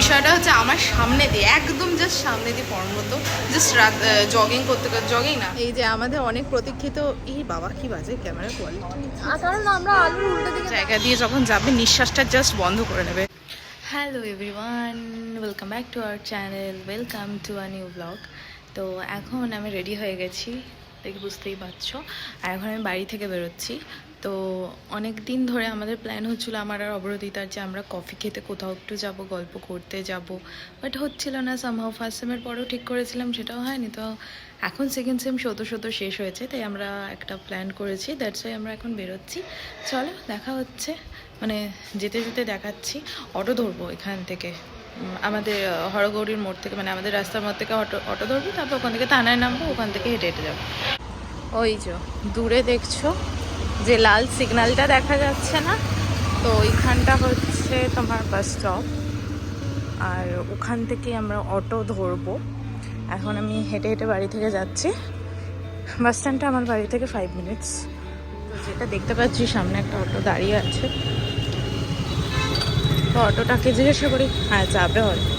বিষয়টা হচ্ছে আমার সামনে দিয়ে একদম জাস্ট সামনে দিয়ে পর্বত জাস্ট রাত জগিং করতে করতে জগিং না। এই যে আমাদের অনেক প্রতীক্ষিত এই বাবা কি বাজে ক্যামেরা কোয়ালিটি কারণ আমরা আলুর উল্টো দিকে জায়গা দিয়ে যখন যাবে নিঃশ্বাসটা জাস্ট বন্ধ করে নেবে। Hello everyone welcome back to our channel welcome to a new blog তো এখন আমি রেডি হয়ে গেছি দেখে বুঝতেই পারছ। আর এখন আমি বাড়ি থেকে বেরোচ্ছি। তো অনেক দিন ধরে আমাদের প্ল্যান হচ্ছিল আমার আর অবরোধিতার যে আমরা কফি খেতে কোথাও একটু যাব, গল্প করতে যাব। বাট হচ্ছিল না সামহাও ফার্স্ট সেমের পরেও ঠিক করেছিলাম, সেটাও হয়নি। তো এখন সেকেন্ড সেম শত শত শেষ হয়েছে, তাই আমরা একটা প্ল্যান করেছি। দ্যাটস ওয়াই আমরা এখন বেরোচ্ছি। চলো, দেখা হচ্ছে। মানে যেতে যেতে দেখাচ্ছি। অটো ধরবো এখান থেকে। আমাদের হরগৌরীর মোড় থেকে মানে আমাদের রাস্তার মোড় থেকে অটো অটো ধরবো, তারপর ওখান থেকে থানায় নামবো, ওখান থেকে হেঁটে হেঁটে যাব। ওই যে, দূরে দেখছ? যে লাল সিগন্যালটা দেখা যাচ্ছে না, তো ওইখানটা হচ্ছে তোমার বাস স্টপ আর ওখান থেকে আমরা অটো ধরবো। এখন আমি হেঁটে হেঁটে বাড়ি থেকে যাচ্ছি। বাস স্ট্যান্ডটা আমার বাড়ি থেকে ফাইভ মিনিটস তো যেটা দেখতে পাচ্ছি, সামনে একটা অটো দাঁড়িয়ে আছে। তো অটোটাকে জিজ্ঞাসা করি হ্যাঁ যাবে হয়তো।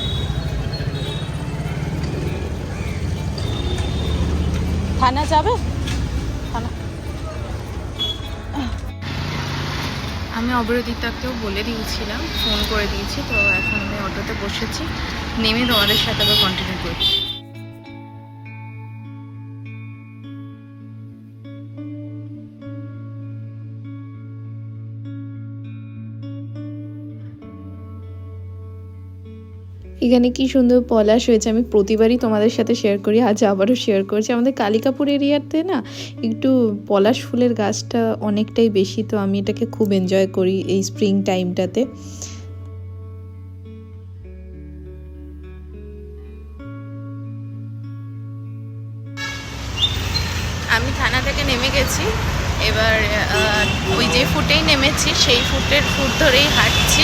থানা যাবে? থানা? আমি অবরোধিতাকেও বলে দিয়েছিলাম, ফোন করে দিয়েছি, তো এখন আমি অটোতে বসেছি। নেমে তোমাদের সাথে আবার কন্টিনিউ করছি। এখানে কি সুন্দর পলাশ হয়েছে, আমি প্রতিবারই তোমাদের সাথে শেয়ার করি, আজ আবারও শেয়ার করছি। আমাদের কালিকাপুর এরিয়াতে না, একটু পলাশ ফুলের গাছটা অনেকটাই বেশি, তো আমি এটাকে খুব এনজয় করি এই স্প্রিং টাইমটাতে আমি থানা থেকে নেমে গেছি, এবার ওই যে ফুটেই নেমেছি, সেই ফুটের ফুট ধরেই হাঁটছি,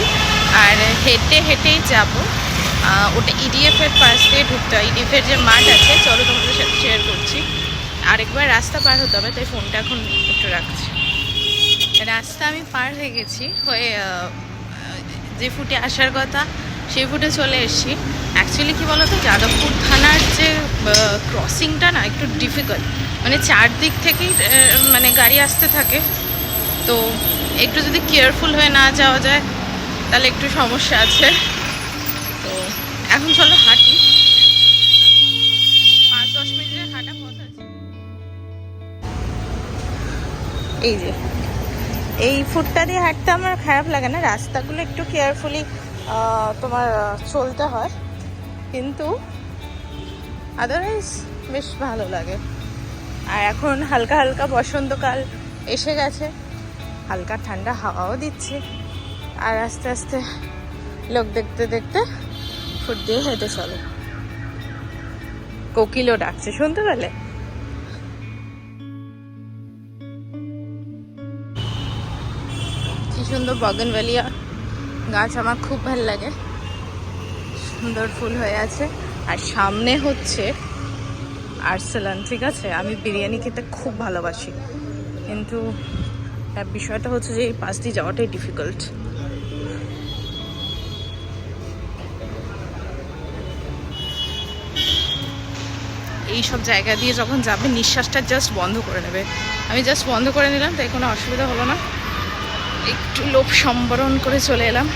আর হেঁটে হেঁটেই যাব। ওটা ইডিএফ এর পাশ দিয়ে ঢুকতে হয়। ইডিএফ এর যে মাঠ আছে, চলো তোমাদের সাথে শেয়ার করছি। আরেকবার রাস্তা পার হতে হবে, তাই ফোনটা এখন একটু রাখছি। রাস্তা আমি পার হয়ে গেছি, হয়ে যে ফুটে আসার কথা, সেই ফুটে চলে এসেছি। অ্যাকচুয়ালি কি বলতো, যাদবপুর থানার যে ক্রসিংটা না, একটু ডিফিকাল্ট মানে চারদিক থেকেই মানে গাড়ি আসতে থাকে। তো একটু যদি কেয়ারফুল হয়ে না যাওয়া যায়, তাহলে একটু সমস্যা আছে। এখন চলো হাঁটি। হাঁটা আছে। এই যে, এই ফুটটা দিয়ে হাঁটতে আমার খারাপ লাগে না। রাস্তাগুলো একটু কেয়ারফুলি তোমার চলতে হয়। কিন্তু আদারওয়াইজ বেশ ভালো লাগে। আর এখন হালকা হালকা বসন্তকাল এসে গেছে। হালকা ঠান্ডা হাওয়াও দিচ্ছে। আর আস্তে আস্তে লোক দেখতে দেখতে ফুট দিয়ে হেঁটে চলে। কোকিলও ডাকছে শুনতে পেলে? কি সুন্দর বগনভেলিয়া গাছ আমার খুব ভালো লাগে। সুন্দর ফুল হয়ে আছে। আর সামনে হচ্ছে আর্সেলান ঠিক আছে? আমি বিরিয়ানি খেতে খুব ভালোবাসি। কিন্তু তার বিষয়টা হচ্ছে যে এই পাশ দিয়ে যাওয়াটাই ডিফিকাল্ট এই সব জায়গা দিয়ে যখন যাবে, নিঃশ্বাসটা জাস্ট বন্ধ করে নেবে। আমি জাস্ট বন্ধ করে নিলাম, তাই কোনো অসুবিধা হলো না। একটু লোভ সম্বরণ করে চলে এলাম।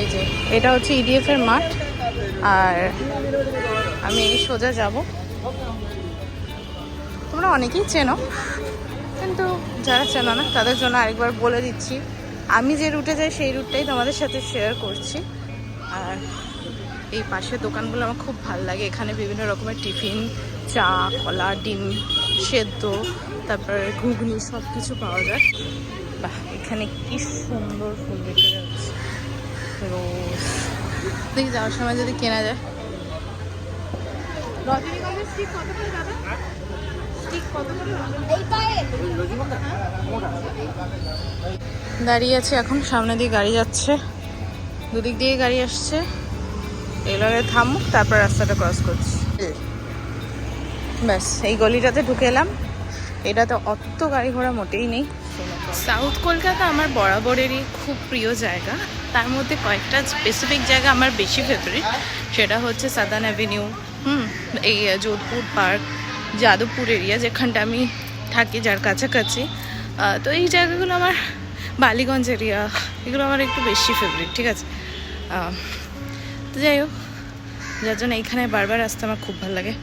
এই যে, এটা হচ্ছে ইডিএফ এর মাঠ। আর আমি সোজা যাব। তোমরা অনেকেই চেনো, কিন্তু যারা চেনো না, তাদের জন্য আরেকবার বলে দিচ্ছি। আমি যে রুটে যাই, সেই রুটটাই তোমাদের সাথে শেয়ার করছি। আর এই পাশের দোকানগুলো আমার খুব ভালো লাগে। এখানে বিভিন্ন রকমের টিফিন চা কলা ডিম সেদ্ধ তারপরে ঘুগনি সব কিছু পাওয়া যায়। বাহ এখানে কি সুন্দর ফুল বিক্রি হচ্ছে রোজ। দেখি যাওয়ার সময় যদি কেনা যায়। রজনীগন্ধার স্টিক কত করে দাদা? স্টিক কত করে দাঁড়িয়ে আছে এখন সামনে দিয়ে গাড়ি যাচ্ছে। দুদিক দিয়ে গাড়ি আসছে। এগুলোকে থামুক তারপর রাস্তাটা ক্রস করছি। ব্যাস, এই গলিটাতে ঢুকে এলাম। এটাতে অত গাড়ি ঘোড়া মোটেই নেই। সাউথ কলকাতা আমার বরাবরেরই খুব প্রিয় জায়গা। তার মধ্যে কয়েকটা স্পেসিফিক জায়গা আমার বেশি ফেভারিট সেটা হচ্ছে সাদান অ্যাভিনিউ হুম, এই যোধপুর পার্ক যাদবপুর এরিয়া যেখানটা আমি থাকি যার কাছাকাছি। তো এই জায়গাগুলো আমার বালিগঞ্জ এরিয়া এগুলো আমার একটু বেশি ফেভারিট ঠিক আছে? তো যাই হোক, যার জন্য এইখানে বারবার আসতে আমার খুব ভালো লাগে।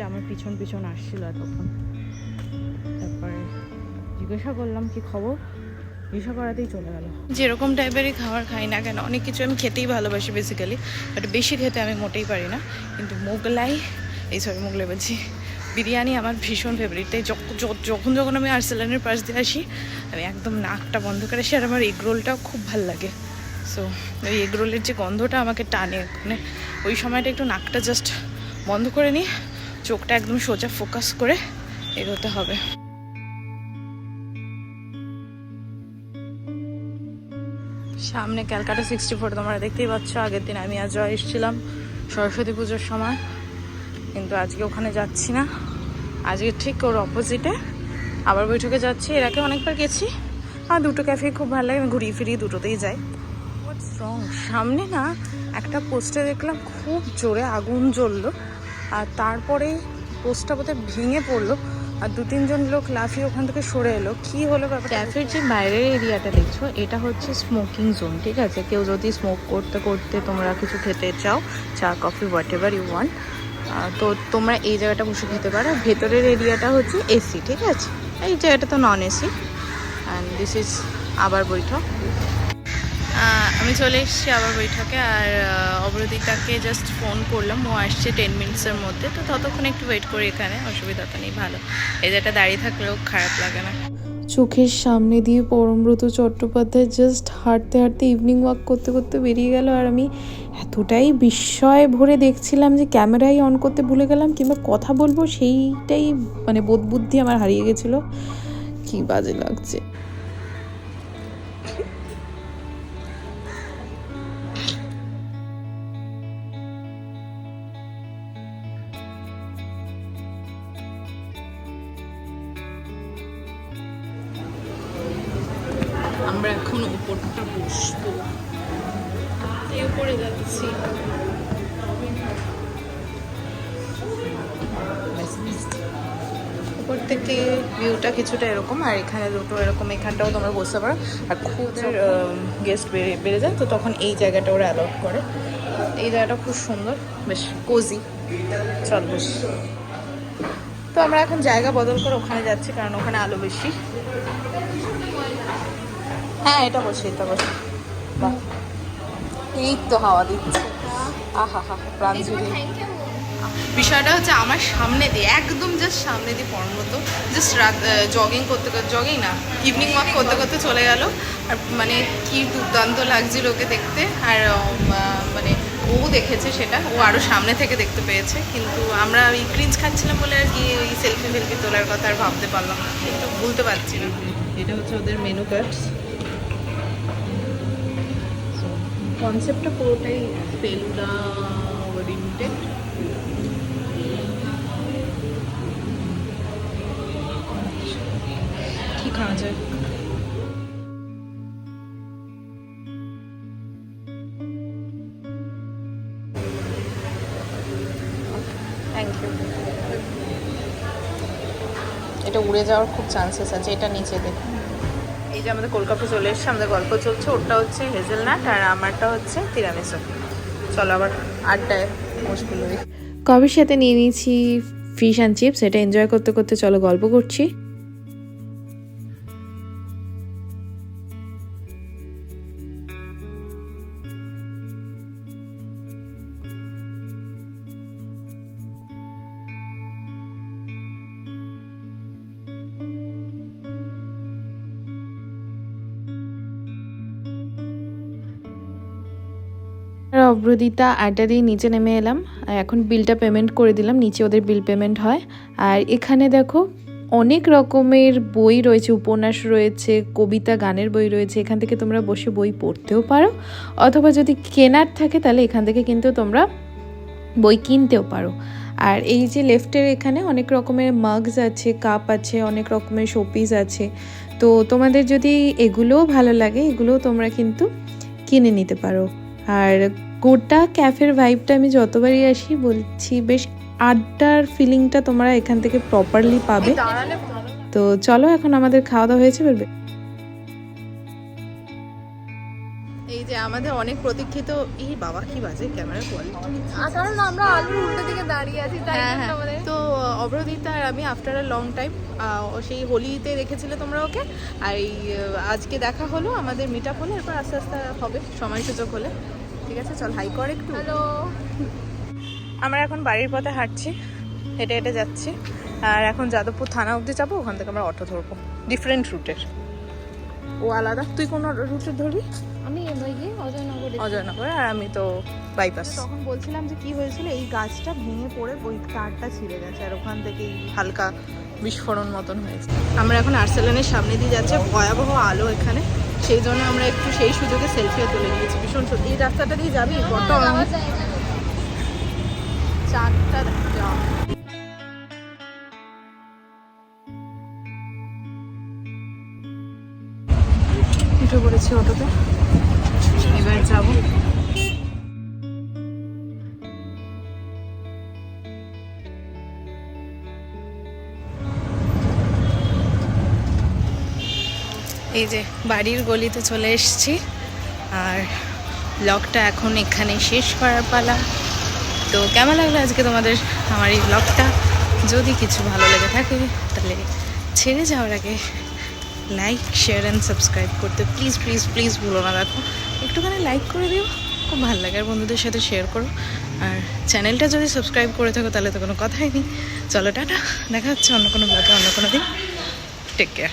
ওই আমার পিছন পিছন আসছিল তখন তারপরে জিজ্ঞাসা করলাম, কি খবর? জিজ্ঞাসা করাতেই চলে গেল। যেরকম টাইপেরই খাবার খাই না কেন, অনেক কিছু আমি খেতেই ভালোবাসি বেসিক্যালি বাট বেশি খেতে আমি মোটেই পারি না। কিন্তু মোগলাই, এই সরি মোগলাই বলছি, বিরিয়ানি আমার ভীষণ ফেভারিট তাই যখন যখন আমি আর্সেলানের পাশ দিয়ে আসি, আমি একদম নাকটা বন্ধ করে আসি, আর আমার এগ রোলটাও খুব ভালো লাগে। সো ওই এগ রোলের যে গন্ধটা আমাকে টানে মানে ওই সময়টা একটু নাকটা জাস্ট বন্ধ করে নিই চোখটা একদম সোজা ফোকাস করে এগোতে হবে। সামনে ক্যালকাটা সিক্সটি ফোর তোমরা দেখতেই পাচ্ছ, আগের দিন আমি আজ এসেছিলাম সরস্বতী পুজোর সময়। কিন্তু আজকে ওখানে যাচ্ছি না। আজকে ঠিক ওর অপোজিটে আবার বৈঠকে যাচ্ছি, এর আগে অনেকবার গেছি। আর দুটো ক্যাফে খুব ভালো লাগে, আমি ঘুরিয়ে ফিরিয়ে দুটোতেই যাই। রং সামনে না একটা পোস্টে দেখলাম, খুব জোরে আগুন জ্বললো। আর তারপরে পোস্টটা বোধহয় ভেঙে পড়ল। আর দু তিনজন লোক লাফিয়ে ওখান থেকে সরে এলো। কি হলো ক্যাফের যে বাইরের এরিয়াটা দেখছ, এটা হচ্ছে স্মোকিং জোন ঠিক আছে? কেউ যদি স্মোক করতে করতে তোমরা কিছু খেতে চাও, চা coffee whatever you want তো তোমরা এই জায়গাটা বসে খেতে পারো। ভেতরের এরিয়াটা হচ্ছে এসি ঠিক আছে? এই জায়গাটা তো non AC and this is আবার বৈঠক। আমি চলে এসেছি আবার বৈঠকে আর অবরোধিতাকে জাস্ট ফোন করলাম। ও আসছে টেন মিনিটসের মধ্যে। তো ততক্ষণ একটু ওয়েট করি এখানে অসুবিধা তো নেই, ভালো। এই জায়গাটা দাঁড়িয়ে থাকলেও খারাপ লাগে না। চোখের সামনে দিয়ে পরমব্রত চট্টোপাধ্যায় জাস্ট হাঁটতে হাঁটতে ইভিনিং ওয়াক করতে করতে বেরিয়ে গেল। আর আমি এতটাই বিস্ময় ভরে দেখছিলাম যে ক্যামেরাই অন করতে ভুলে গেলাম, কিংবা কথা বলব সেইটাই মানে বোধ বুদ্ধি আমার হারিয়ে গেছিল। কী বাজে লাগছে। আমরা এখন উপরটা বসবো। এই উপরে যাচ্ছি। উপর থেকে ভিউটা কিছুটা এরকম আর এখানে দুটো এরকম এখানটাও তোমরা বসতে পারো। আর খুব গেস্ট বেড়ে বেড়ে যায় তো তখন এই জায়গাটা ওরা অ্যালাউট করে। এই জায়গাটা খুব সুন্দর বেশ কোজি চল বস তো আমরা এখন জায়গা বদল করে ওখানে যাচ্ছি কারণ ওখানে আলো বেশি। হ্যাঁ এটা বসে এটা বসে। বাহ। এই তো হাওয়া দিচ্ছে। আহা হা প্রাণ জুড়িয়ে বিষয়টা হচ্ছে আমার সামনে দিয়ে একদম জাস্ট সামনে দিয়ে পড়মতো জাস্ট রাত জগিং করতে করতে জগিং না ইভিনিং ওয়াক করতে করতে চলে গেল। আর মানে কি দুর্দান্ত লাগছিল ওকে দেখতে। আর মানে ও দেখেছে সেটা। ও আরও সামনে থেকে দেখতে পেয়েছে। কিন্তু আমরা ওই ক্রিঞ্জ খাচ্ছিলাম বলে আর কি ওই সেলফি ফেলফি তোলার কথা আর ভাবতে পারলাম না। একটু ভুলতে পারছি না। এটা হচ্ছে ওদের মেনু কার্ডস কনসেপ্টটা পুরোটাই ফেলুদা ওরিয়েন্টেড কি খাওয়া যায়? এটা উড়ে যাওয়ার খুব চান্সেস আছে, এটা নিচে দেখুন। এই যে আমাদের কলকাতা চলে এসছে, আমাদের গল্প চলছে। ওটা হচ্ছে হেজেলনাট আর আমারটা হচ্ছে তিরামেসো। চলো আবার আড্ডায় মুশকিল হয়ে কবের সাথে নিয়ে নিয়েছি ফিশ অ্যান্ড চিপস এটা এনজয় করতে করতে চলো গল্প করছি। আর অব্রদিতা আড্ডা দিয়ে নিচে নেমে এলাম। এখন বিলটা পেমেন্ট করে দিলাম, নিচে ওদের বিল পেমেন্ট হয়। আর এখানে দেখো অনেক রকমের বই রয়েছে, উপন্যাস রয়েছে, কবিতা, গানের বই রয়েছে। এখান থেকে তোমরা বসে বই পড়তেও পারো। অথবা যদি কেনার থাকে তাহলে এখান থেকে কিন্তু তোমরা বই কিনতেও পারো। আর এই যে লেফটের এখানে অনেক রকমের মাগস আছে কাপ আছে, অনেক রকমের শোপিস আছে। তো তোমাদের যদি এগুলোও ভালো লাগে, এগুলোও তোমরা কিন্তু কিনে নিতে পারো। আর গোটা ক্যাফের ভাইবটা আমি যতবারই আসি বলছি বেশ আড্ডার ফিলিংটা তোমরা এখান থেকে প্রপারলি পাবে। তো চলো এখন আমাদের খাওয়া দাওয়া হয়েছে বলবে? এই যে আমাদের অনেক প্রতীক্ষিত এই বাবা কি বাজে ক্যামেরা কোয়ালিটি আর কারণ আমরা আলুর উল্টো দিকে দাঁড়িয়ে আছি তাই হ্যাঁ হ্যাঁ। আমাদের তো অব্রদিতা আর আমি আফটার আ লং টাইম সেই হোলিতে দেখেছিলে তোমরা ওকে। আর এই আজকে দেখা হলো আমাদের মিট আপ হলো এরপর আস্তে আস্তে হবে সময় সুযোগ হলে। ঠিক আছে চল হাই কর একটু। হ্যালো আমরা এখন বাড়ির পথে হাঁটছি হেঁটে হেঁটে যাচ্ছি। আর এখন যাদবপুর থানা অবধি যাব ওখান থেকে আমরা অটো ধরবো। ডিফারেন্ট রুটের ও আলাদা? তুই কোন রুটে ধরবি? আমি অজয়নগরে। অজয়নগর আর আমি তো বাইপাস তখন বলছিলাম যে কি হয়েছিল এই গাছটা ভেঙে পড়ে ওই তারটা ছিঁড়ে গেছে আর ওখান থেকেই হালকা বিস্ফোরণ মতন হয়েছে। আমরা এখন আর্সেলনের সামনে দিয়ে যাচ্ছে ভয়াবহ আলো এখানে। সেই জন্য আমরা একটু সেই সুযোগে সেলফিও তুলে নিয়েছি। ভীষণ সত্যি। এই রাস্তাটা দিয়ে যাবি? নেই। চারটা উঠে পড়েছি অটোতে। এবার যাব। এই যে বাড়ির গলিতে চলে এসেছি আর ব্লগটা এখন এখানে শেষ করার পালা। তো কেমন লাগল আজকে তোমাদের আমার এই ব্লগটা যদি কিছু ভালো লেগে থাকে, তাহলে ছেড়ে যাওয়ার আগে লাইক শেয়ার অ্যান্ড সাবস্ক্রাইব করতে প্লিজ প্লিজ প্লিজ ভুলো না। দেখো, একটুখানি লাইক করে দিও, খুব ভালো লাগে। আর বন্ধুদের সাথে শেয়ার করো। আর চ্যানেলটা যদি সাবস্ক্রাইব করে থাকো, তাহলে তো কোনো কথাই নেই। চলো, টাটা। দেখা হচ্ছে অন্য কোনো ব্লগে অন্য কোনো দিন। Take care